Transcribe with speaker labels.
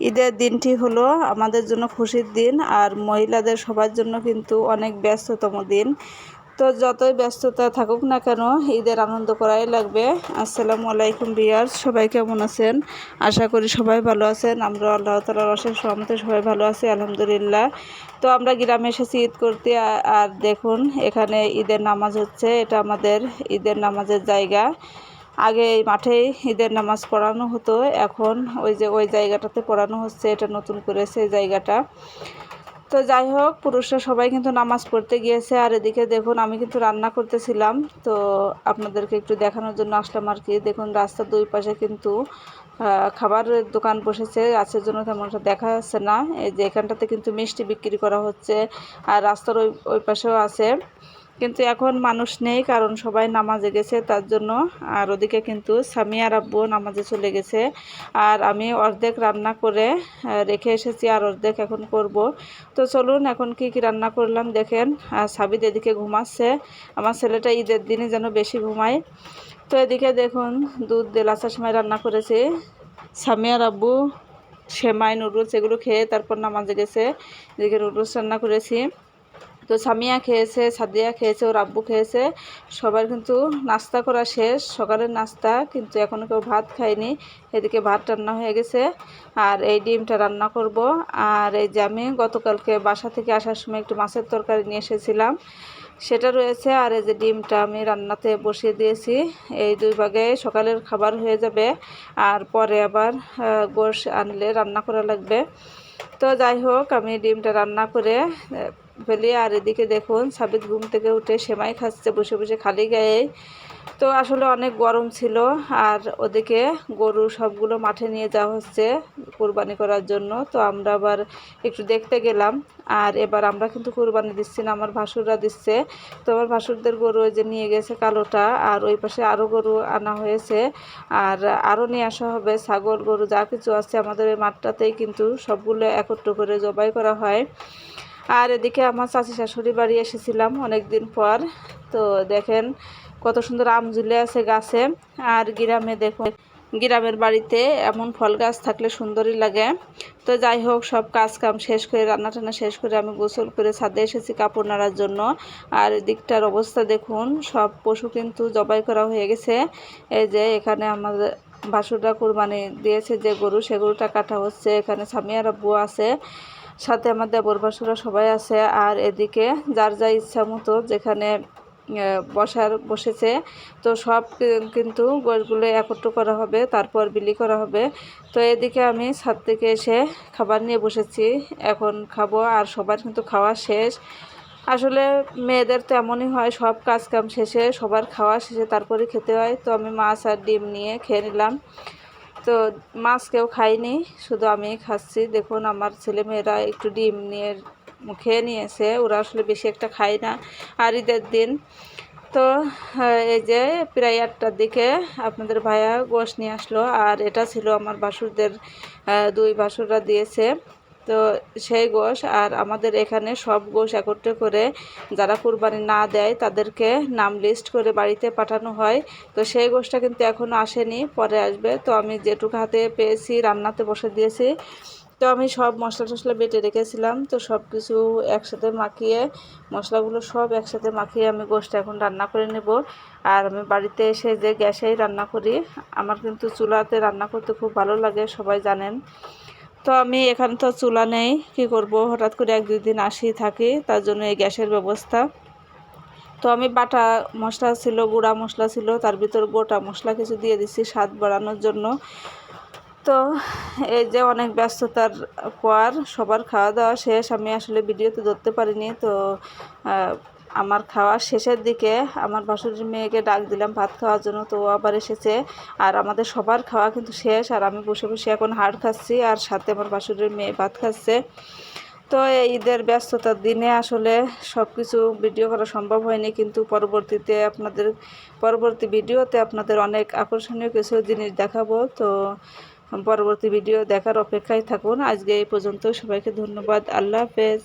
Speaker 1: ঈদের দিনটি হলো আমাদের জন্য খুশির দিন আর মহিলাদের সবার জন্য কিন্তু অনেক ব্যস্ততম দিন। তো যতই ব্যস্ততা থাকুক না কেন ঈদের আনন্দ করাই লাগবে। আসসালামু আলাইকুম বিয়ার্স সবাই কেমন আছেন? আশা করি সবাই ভালো আছেন। আমরা আল্লাহ তালার অশেষ সহমতে সবাই ভালো আছি, আলহামদুলিল্লাহ। তো আমরা গ্রামে এসেছি ঈদ করতে আর দেখুন, এখানে ঈদের নামাজ হচ্ছে, এটা আমাদের ঈদের নামাজের জায়গা। আগে এই মাঠেই ঈদের নামাজ পড়ানো হতো। এখন ওই যে ওই জায়গাটাতে পড়ানো হচ্ছে, এটা নতুন করেছে এই জায়গাটা। তো যাই হোক, পুরুষরা সবাই কিন্তু নামাজ পড়তে গিয়েছে। আর এদিকে দেখুন, আমি কিন্তু রান্না করতেছিলাম। তো আপনাদেরকে একটু দেখানোর জন্য আসলাম আর কি। দেখুন, রাস্তার দুই পাশে কিন্তু খাবারের দোকান বসেছে। গাছের জন্য তেমনটা দেখা যাচ্ছে না। এই যে এখানটাতে কিন্তু মিষ্টি বিক্রি করা হচ্ছে। আর রাস্তার ওই ওই পাশেও আছে। কিন্তু এখন মানুষ নেই, কারণ সবাই নামাজে গেছে, তার জন্য। আর ওদিকে কিন্তু সামিয়ার আব্বু নামাজে চলে গেছে। আর আমি অর্ধেক রান্না করে রেখে এসেছি আর অর্ধেক এখন করব। তো চলুন, এখন কি কি রান্না করলাম দেখেন। সাবিদ এদিকে ঘুমাচ্ছে। আমার ছেলেটা ঈদের দিনে যেন বেশি ঘুমায়। তো এদিকে দেখুন, দুধ দেলাসার সময় রান্না করেছি। সামিয়ার আব্বু, সেমাই, নুডলস এগুলো খেয়ে তারপর নামাজে গেছে। এদিকে নুডলস রান্না করেছি। তো সামিয়া খেয়েছে, সাদিয়া খেয়েছে, ওর আব্বু খেয়েছে। সবার কিন্তু নাস্তা করা শেষ। সকালের নাস্তা, কিন্তু এখনও কেউ ভাত খায়নি। এদিকে ভাত রান্না হয়ে গেছে। আর এই ডিমটা রান্না করব। আর এই যে আমি গতকালকে বাসা থেকে আসার সময় একটু মাছের তরকারি নিয়ে এসেছিলাম। সেটা রয়েছে। আর এই যে ডিমটা আমি রান্নাতে বসিয়ে দিয়েছি। এই দুই ভাগে সকালের খাবার হয়ে যাবে। আর পরে আবার গোশ আনলে রান্না করা লাগবে। তো যাই হোক, আমি ডিমটা রান্না করে ফেলি আর এদিকে দেখুন, সাবিত ঘুম থেকে উঠে সেমাই খাচ্ছে, বসে বসে খালি গায়ে। তো আসলে অনেক গরম ছিল আর ওদিকে গরু সবগুলো মাঠে নিয়ে যাওয়া হচ্ছে কোরবানি করার জন্য। তো আমরা আবার একটু দেখতে গেলাম আর এবার আমরা কিন্তু কোরবানি দিচ্ছি না, আমার ভাসুররা দিচ্ছে। তো আমার ভাসুরদের গরু ওই যে নিয়ে গেছে কালোটা আর ওই পাশে আরও গরু আনা হয়েছে আর আরও নিয়ে আসা হবে, ছাগল, গরু, যা কিছু আছে আমাদের এই মাঠটাতেই কিন্তু সবগুলো একত্র করে জবাই করা হয়। আর এদিকে আমার চাচি শাশুড়ি বাড়ি এসেছিলাম অনেক দিন পর। তো দেখেন কত সুন্দর আম ঝুলে আছে গাছে। আর গ্রামে দেখুন, গ্রামের বাড়িতে এমন ফল গাছ থাকলে সুন্দরই লাগে। তো যাই হোক, সব কাজ কাম শেষ করে, রান্না টান্না শেষ করে আমি গোসল করে ছাদে এসেছি কাপড় নাড়ার জন্য। আর দিকটার অবস্থা দেখুন, সব পশু কিন্তু জবাই করা হয়ে গেছে। এই যে এখানে আমাদের ভাসুররা কুরবানি দিয়েছে যে গরু, সে গরুটা কাটা হচ্ছে। এখানে সামিয়ার আব্বু আছে। সাথে আমার দেবর বাসুরা সবাই আছে আর এদিকে যার যা ইচ্ছা মতো যেখানে বসার বসেছে, তো সব কিন্তু গোশগুলো একত্র করা হবে, তারপর বিলি করা হবে। তো এদিকে আমি ছাদ থেকে এসে খাবার নিয়ে বসেছি, এখন খাব আর সবার কিন্তু খাওয়া শেষ। আসলে মেয়েদের তো এমনই হয়, সব কাজ কাম শেষে সবার খাওয়া শেষে তারপরে খেতে হয়। তো আমি মাছ আর ডিম নিয়ে খেয়ে নিলাম। তো মাছ কেউ খায়নি, শুধু আমি খাচ্ছি। দেখুন, আমার ছেলেমেয়েরা একটু ডিম নিয়ে খেয়ে নিয়েছে, ওরা আসলে বেশি একটা খায় না। আর ঈদের দিন তো এই যে প্রায় আটটার দিকে আপনাদের ভাইয়া গোশ নিয়ে আসলো, আর এটা ছিল আমার বাসুরদের দুই বাসুররা দিয়েছে। তো সেই গোশ আর আমাদের এখানে সব গোশ একত্রে করে যারা কুরবানি না দেয় তাদেরকে নাম লিস্ট করে বাড়িতে পাঠানো হয়। তো সেই গোশটা কিন্তু এখনও আসেনি, পরে আসবে। তো আমি যেটুকু হাতে পেয়েছি রান্নাতে বসে দিয়েছি। তো আমি সব মশলা টশলা বেটে রেখেছিলাম। তো সব কিছু একসাথে মাখিয়ে, মশলাগুলো সব একসাথে মাখিয়ে আমি গোষ্ঠটা এখন রান্না করে নেব। আর আমি বাড়িতে এসে যে গ্যাসেই রান্না করি, আমার কিন্তু চুলাতে রান্না করতে খুব ভালো লাগে, সবাই জানেন। তো আমি এখানে তো চুলা নেই, কি করব? হঠাৎ করে এক দুই দিন আসি থাকি, তার জন্য এই গ্যাসের ব্যবস্থা। তো আমি বাটা মশলা ছিল, গুঁড়া মশলা ছিল, তার ভিতর গোটা মশলা কিছু দিয়ে দিছি স্বাদ বাড়ানোর জন্য। তো এই যে অনেক ব্যস্ততার পর সবার খাওয়া দাওয়া শেষ, আমি আসলে ভিডিওতে ধরতে পারিনি, তো আমার খাওয়া শেষের দিকে আমার বাসুরির মেয়েকে ডাক দিলাম, ভাত খাওয়ার জন্য। তো ও আবার এসেছে আর আমাদের সবার খাওয়া কিন্তু শেষ আর আমি বসে বসে এখন হাড় খাচ্ছি আর সাথে আমার বাসুরির মেয়ে ভাত খাচ্ছে। তো এই ঈদের ব্যস্ততার দিনে আসলে সব কিছু ভিডিও করা সম্ভব হয়নি, কিন্তু পরবর্তীতে আপনাদের, পরবর্তী ভিডিওতে আপনাদের অনেক আকর্ষণীয় কিছু জিনিস দেখাবো। তো পরবর্তী ভিডিও দেখার অপেক্ষায় থাকুন। আজকে এই পর্যন্ত সবাইকে ধন্যবাদ। আল্লাহ হাফেজ।